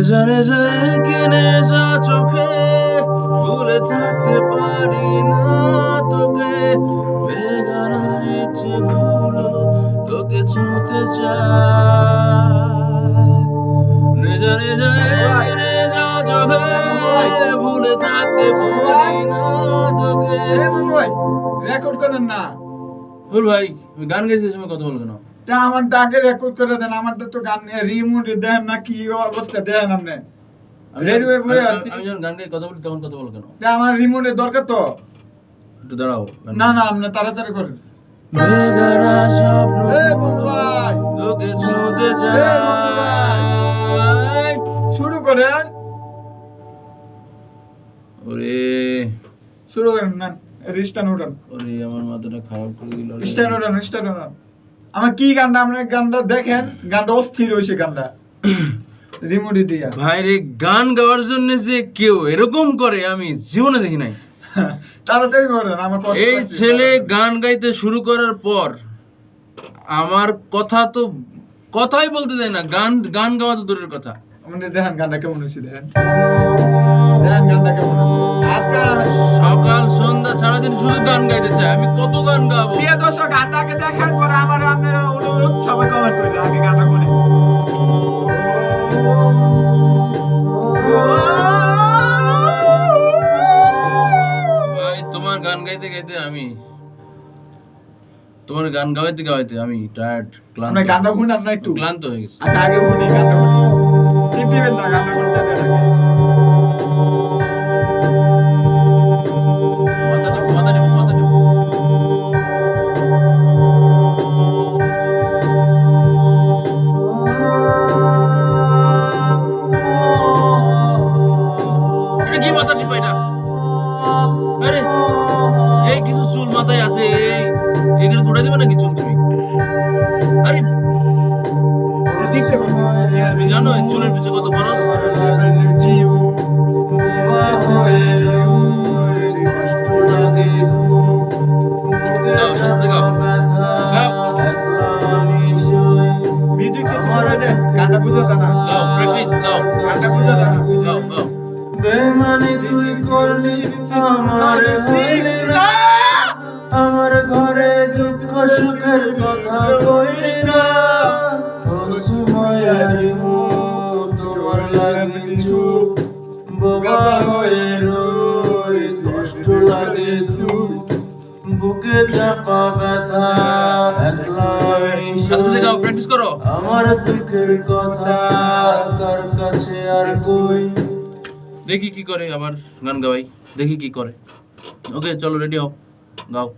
নেজারে যায় কেনে যা চোখে ভুলে থাকতে পারি না তোকে। বেগানা ইচ্ছে গুলো তোকে ছুঁতে চায়। নেজারে যায় কেনে যা চোখে ভুলে থাকতে পারি না তোকে। রেকর্ড করেন না। বল ভাই গান গাইতে সময় কথা বলব না। তা আমার ডাকে রেকর্ড করে দেন আমারটা তো গান রিমোট দেন না কি অবস্থা দেন আপনি। হয়ে আমি- আছি। আমি যখন গান কথা বলি তখন কথা বলো কেন? আমার রিমোটের দরকার তো। একটু দাঁড়াও না না আপনি তাড়াতাড়ি করেন। স্বপ্ন ছুঁতে শুরু করেন। ওরে। শুরু করেন না রিস্টান উঠান। ওরে আমার মাথাটা খারাপ করে দিল রে। স্টার্ট উঠান স্টার্ট উঠান। আমার কি গানটা? আপনার গানটা দেখেন গানটা অস্থির হয়েছে গানটা। রিমোটি দিয়া ভাই রে গান গাওয়ার জন্য যে কেউ এরকম করে আমি জীবনে দেখি নাই। তাড়াতাড়ি করেন আমার এই ছেলে গান গাইতে শুরু করার পর আমার কথা তো কথাই বলতে দেয় না গান গান গাওয়া তো দূরের কথা। আমাদের দেখেন গানটা কেমন হয়েছে দেখেন দেখেন গানটা কেমন সকাল সন্ধ্যা সারাদিন শুধু গান গাইতে চাই আমি কত গান গাবো? প্রিয় দর্শক গানটাকে দেখার পরে আমার আপনারা অনুরোধ সবাই কমেন্ট করে আগে গানটা বলে ভাই তোমার গান গাইতে গাইতে আমি তোমার গান গাওয়াইতে গাওয়াইতে আমি টায়ার্ড ক্লান্ত। গানটা শুনান না একটু। ক্লান্ত হয়ে গেছি। আচ্ছা আগে শুনি গানটা শুনি টিপ দিবেন না গানটা করতে এই কিছু চুল মাথায় আছে এখানে গোটা দিবে নাকি চুল তুমি? আরে দেখতে পাবেন তুমি জানো চুলের পিছনে কত খরচ? বেমানি তুই করলি আমার আমার ঘরে দুঃখ সুখের কথা কইলি না। তোমার লাগে বাবা হয়ে রই কষ্ট লাগে বুকে চাপা ব্যথা একলা প্র্যাকটিস করো। আমার দুঃখের কথা কার কাছে আর কই? দেখি কি করে আবার গান গাওয়াই দেখি কি করে। ওকে চলো রেডি হও গাও।